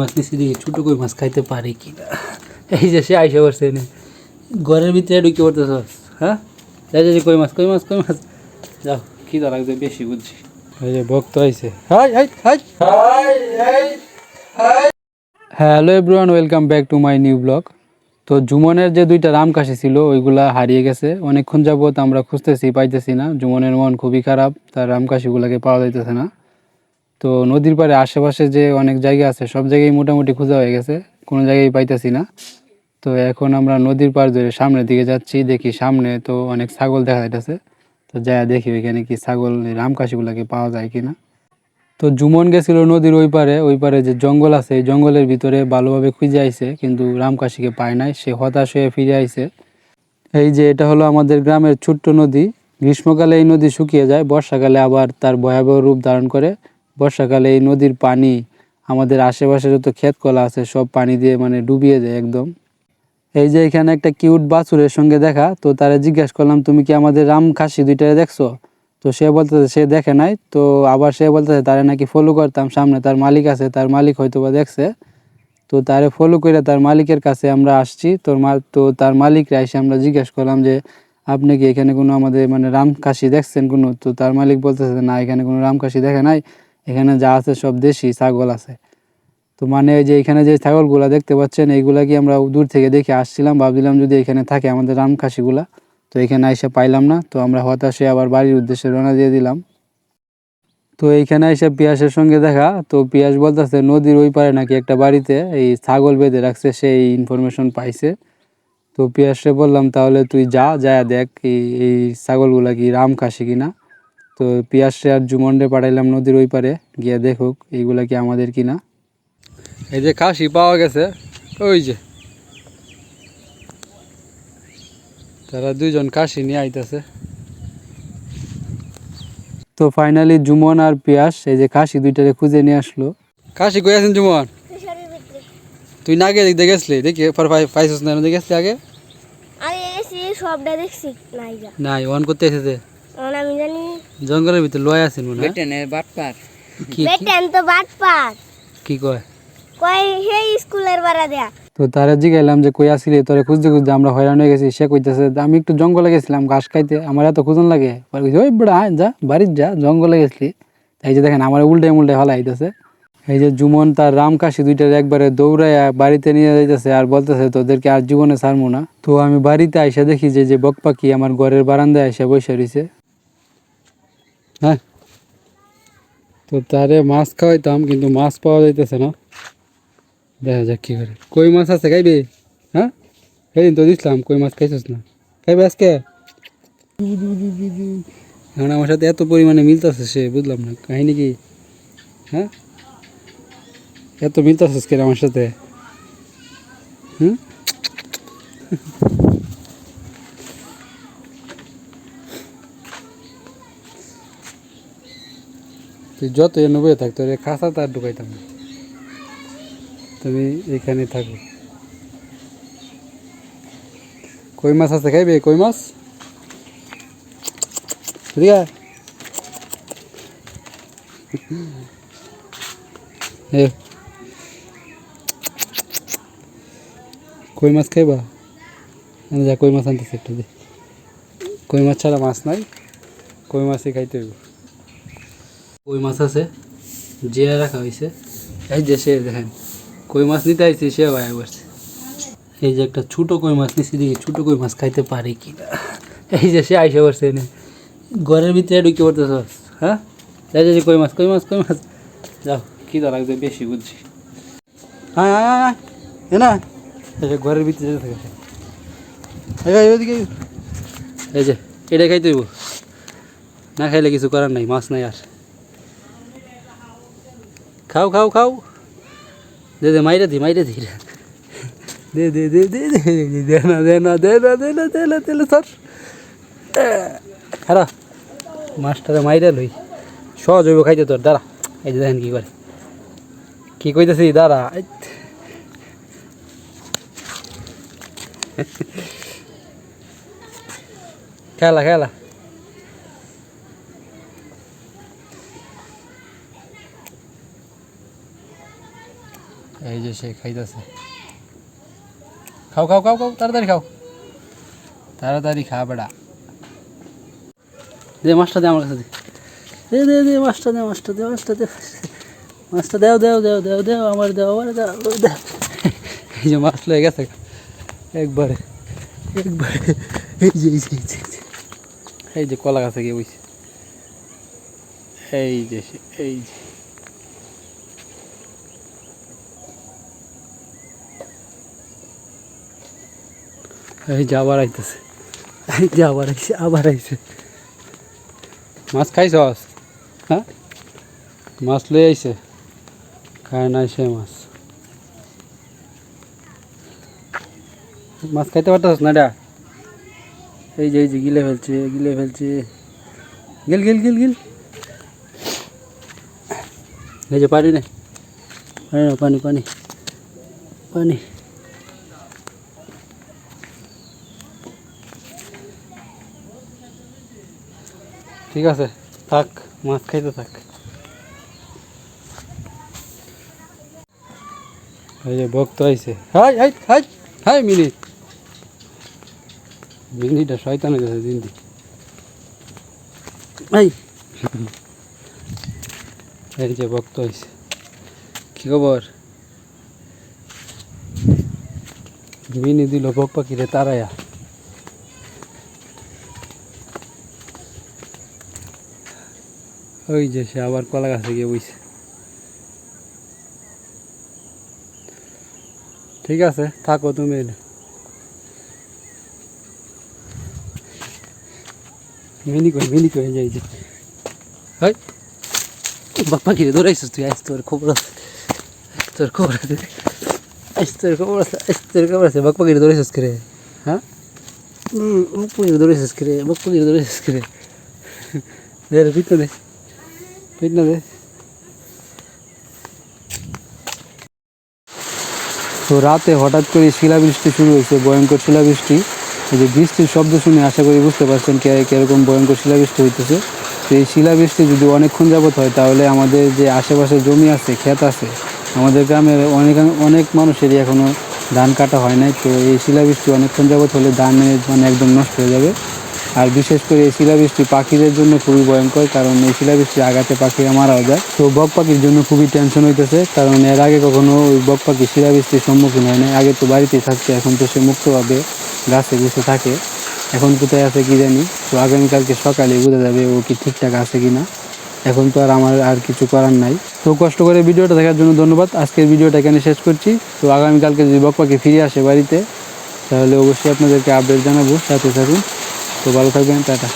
মাছ নিচে ছোটো কই মাছ খাইতে পারে কি না এই যে সে আইসা করছে এনে। ঘরের ভিতরে ঢুকে পড়তেছ। হ্যাঁ? যাই যাই কই মাছ কই মাছ কই মাছ? যাও। কি দা লাগবে বেশি বুঝছি। এই যে ভক্ত আইছে। Hello everyone welcome back to my new blog তো জুমনের যে দুইটা রামকাশি ছিল ওইগুলা হারিয়ে গেছে। অনেকক্ষণ যাবত আমরা খুঁজতেছি পাইতেছি না। জুমনের মন খুবই খারাপ তার রামকাশিগুলাকে পাওয়া যাইতেছে না। তো নদীর পাড়ে আশেপাশে যে অনেক জায়গা আছে, সব জায়গায় মোটামুটি খোঁজা হয়ে গেছে, কোনো জায়গায় পাইতেছি না। তো এখন আমরা নদীর পাড় ধরে সামনের দিকে যাচ্ছি, দেখি সামনে তো অনেক ছাগল দেখা যাইতেছে। তো যাই দেখি ওইখানে কি ছাগল রামকাশিগুলাকে পাওয়া যায় কিনা। তো জুমন গেছিল নদীর ওই পারে ওই পারে যে জঙ্গল আছে, এই জঙ্গলের ভিতরে ভালোভাবে খুঁজে আইছে, কিন্তু রামকাশিকে পায় নাই, সে হতাশ হয়ে ফিরে আইছে। এই যে এটা হলো আমাদের গ্রামের ছোট্ট নদী, গ্রীষ্মকালে এই নদী শুকিয়ে যায়, বর্ষাকালে আবার তার ভয়াবহ রূপ ধারণ করে। বর্ষাকালে এই নদীর পানি, আমাদের আশেপাশে যত ক্ষেত কলা আছে, সব পানি দিয়ে মানে ডুবিয়ে দেয় একদম। এই যে এখানে একটা কিউট বাছুরের সঙ্গে দেখা, তো তারা জিজ্ঞাসা করলাম, তুমি কি আমাদের রাম খাসি দুইটারে দেখছ? তো সে বলতেছে, সে দেখে নাই। তো আবার সে বলতেছে, তারা নাকি ফলো করতাম সামনে, তার মালিক আছে, তার মালিক হয়তো বা দেখছে। তো তারে ফলো করে তার মালিকের কাছে আমরা আসছি। তোর মা, তো তার মালিকরা এসে আমরা জিজ্ঞাসা করলাম যে, আপনি কি এখানে কোনো আমাদের মানে রামকাশি দেখছেন কোনো? তো তার মালিক বলতেছে, না, এখানে কোনো রামকাশি দেখে নাই। এখানে যা আছে সব দেশি ছাগল আছে। তো মানে যে এখানে যে ছাগলগুলা দেখতে পাচ্ছেন, এইগুলা কি আমরা দূর থেকে দেখে আসছিলাম, ভাবছিলাম যদি এখানে থাকে আমাদের রামখাসিগুলা। তো এখানে এসে পাইলাম না, তো আমরা হতাশে আবার বাড়ির উদ্দেশ্যে রওনা দিয়ে দিলাম। তো এইখানে এসে পিয়াসের সঙ্গে দেখা, তো পিয়াস বলতেছে, নদীর ওই পারে নাকি একটা বাড়িতে এই ছাগল বেঁধে রাখছে, সেই ইনফরমেশন পাইছে। তো পিয়াসে বললাম, তাহলে তুই যা যা দেখ এই ছাগলগুলা কি রামখাসি কিনা? তো পিয়াসে আর জুমন্ডে পাঠাইলাম নদীর ওই পারে গিয়ে দেখুক এইগুলা কি আমাদের কিনা। এই যে খাসি পাওয়া গেছে ওই যে। তারা দুইজন কাশি নিয়ে আইতেছে। তো ফাইনালি জুমন আর পিয়াস এই যে কাশি দুইটারে খুঁজে নিয়ে আসলো। কাশি কই আছেন জুমন? তুই না গিয়ে দেখতে গেছলি? দেখি পর পাইছিস না দেখে গেছলি আগে? আরে এসে সবটা দেখছি নাই যা। নাই অন করতে এসেছে। আমি জানি। জঙ্গলের ভিতরে লয় আছেন মনে হয়। বেটেনের বাটপার। কি বেটেন তো বাট পার কি কয়? কয় সেই স্কুলের বাড়া দেয়া। তো তারা জিগাইলাম যে কই আসিলি তোরে খুঁজতে খুঁজতে আমরা হয়রান হয়ে গেছি। সে কইতেছে আমি একটু জঙ্গলে গেছিলাম ঘাস খাইতে। আমার এত খুঁজন লাগে। ওই বড়া যা বাড়ির যা জঙ্গলে গেছিলি। এই যে দেখেন আমার উল্টে উল্টে হলা আইতেছে। এই যে জুমন তার রামকাশি দুইটার একবারে দৌড়াইয়া বাড়িতে নিয়ে যাইতেছে আর বলতেছে তোদেরকে আর জীবনে ছাড়বো না। তো আমি বাড়িতে আইসা দেখি যে যে বক পাখি আমার ঘরের বারান্দায় আইসা বসে রয়েছে হ্যাঁ তো তারে মাছ খাওয়াইতাম কিন্তু মাছ পাওয়া যাইতেছে না দেখা যাক কি করে কই মাছ আছে খাইবে হ্যাঁ সেদিন তো দিছিলাম কই মাছ খাইছিস না খাইবে আজকে এখন আমার সাথে এত পরিমাণে মিলতেছে সে বুঝলাম না কাহিনী কি হ্যাঁ এত মিলতেছিস কেন আমার সাথে হুম তুই যত এনে বয়ে থাক, তোর খাসা তার ঢুকাইতাম না। তুমি এখানে থাকো। কই মাছ আছে খাইবে? কই মাছ? ঠিক আছে এ। কই মাছ খাইবা? যা, কই মাছ আনতেছি একটু কই মাছ ছাড়া মাছ নাই। কই মাছই খাইতে হইব। কই মাছ আছে? জিয়া রাখা হয়েছে এই যে সে দেখেন কই মাছ নিতে আইছি সে ভাই করছে এই যে একটা ছোটো কই মাছ নিছি দেখি ছোটো কই মাছ খাইতে পারে কি এই যে সে আইসা করছে এনে। ঘরের ভিতরে ঢুকে পড়তেছ। হ্যাঁ? যাই যাই কই মাছ কই মাছ কই মাছ? যাও কি দা লাগবে বেশি বুঝছি। হ্যাঁ হ্যাঁ হ্যাঁ এ না এই যে ঘরের ভিতরে যেতে থাকে। এই যে, এই যে এটা খাইতে হইব। না খাইলে কিছু করার নাই মাছ নাই আর। খাও খাও খাও। দে দে, মাইরে দি মাইরে দি। দে দে দে দে দে দে না দে না দে না দে না দে না দে, না স্যার খারা মাছটারে মাইরে লই। সহজ হইব খাইতে তোর, দাঁড়া। এই যে দেখেন কি করে। কি কইতেছি, দাঁড়া। খেলা খেলা। এই যে সে খাইতেছে। খাও খাও খাও খাও, তাড়াতাড়ি খাও। তাড়াতাড়ি খা বেড়া। দে মাছটা দে আমার কাছে দে। দে দে মাছটা দে মাছটা দে মাছটা দে। মাছটা দেও দেও দেও দেও দেও, আমার দেও আমার দেও দেও। এই যে মাছ লেগে গেছে। একবারে একবারে। এই যে এই যে এই যে। কলা গাছে গিয়ে বইছে। এই যে এই যে। যে আবার আইতেছে। এই যে আবার আইছে আবার আইছে। মাছ খাইছস? হ্যাঁ? মাছ লই আইছে? খায় নাই সে মাছ। মাছ খাইতে পারতাস না ডা এই যে এই যে গিলে ফেলছে গিলে ফেলছে। গিল গিল গিল গিল। এই যে পানি নে। পানি নাও, পানি। পানি। ঠিক আছে, থাক, মাছ খাইতে থাক। এই ভক্ত hi hi hi hi, Mini. মিনিটা শয়তান হয়ে গেছে দিন দিন এই। এই যে ভক্ত আইছে। কি খবর? মিনি দিল বক পাখিরে তারায়া। ওই যে সে আবার কলা গাছে গিয়ে বইছে। ঠিক আছে, থাকো তুমি মিনি কই মিনি কই যাই যে হাই, বাপ্পা কিরে দৌড়াইছিস তুই? আইস তোর খবর আছে। তোর খবর আছে। আইস তোর খবর আছে, আইস তোর খবর আছে। বাপ্পা কিরে দৌড়াইছিস করে? হ্যাঁ? বাপ্পা কিরে দৌড়াইছিস করে? বাপ্পা কিরে দৌড়াইছিস করে? দে রে তো রাতে হঠাৎ করে শিলাবৃষ্টি শুরু হয়েছে, ভয়ঙ্কর শিলাবৃষ্টি। এই যে বৃষ্টির শব্দ শুনে আশা করি বুঝতে পারছেন কে, কীরকম ভয়ঙ্কর শিলাবৃষ্টি হইতেছে। তো এই শিলাবৃষ্টি যদি অনেকক্ষণ যাবত হয়, তাহলে আমাদের যে আশেপাশে জমি আছে, ক্ষেত আছে, আমাদের গ্রামের অনেক অনেক মানুষেরই এখনও ধান কাটা হয় নাই। তো এই শিলাবৃষ্টি অনেকক্ষণ যাবত হলে ধানের মানে একদম নষ্ট হয়ে যাবে। আর বিশেষ করে এই শিলাবৃষ্টি পাখিদের জন্য খুবই ভয়ঙ্কর, কারণ এই শিলাবৃষ্টির আঘাতে পাখিরা মারাও যায়। তো বক পাখির জন্য খুবই টেনশন হইতেছে, কারণ এর আগে কখনো ওই বক পাখি শিলাবৃষ্টির সম্মুখীন হয় না আগে তো বাড়িতেই থাকছে এখন তো সে মুক্তভাবে গাছে গুছে থাকে। এখন কোথায় আছে কি জানি, তো আগামীকালকে সকালে বোঝা যাবে ও কি ঠিকঠাক আছে কি না। এখন তো আর আমার আর কিছু করার নাই। তো কষ্ট করে ভিডিওটা দেখার জন্য ধন্যবাদ। আজকের ভিডিওটা এখানে শেষ করছি। তো আগামীকালকে যদি বক পাখি ফিরে আসে বাড়িতে, তাহলে অবশ্যই আপনাদেরকে আপডেট জানাব। সাথে থাকুন। তো ভালো থাকবেন টাটা।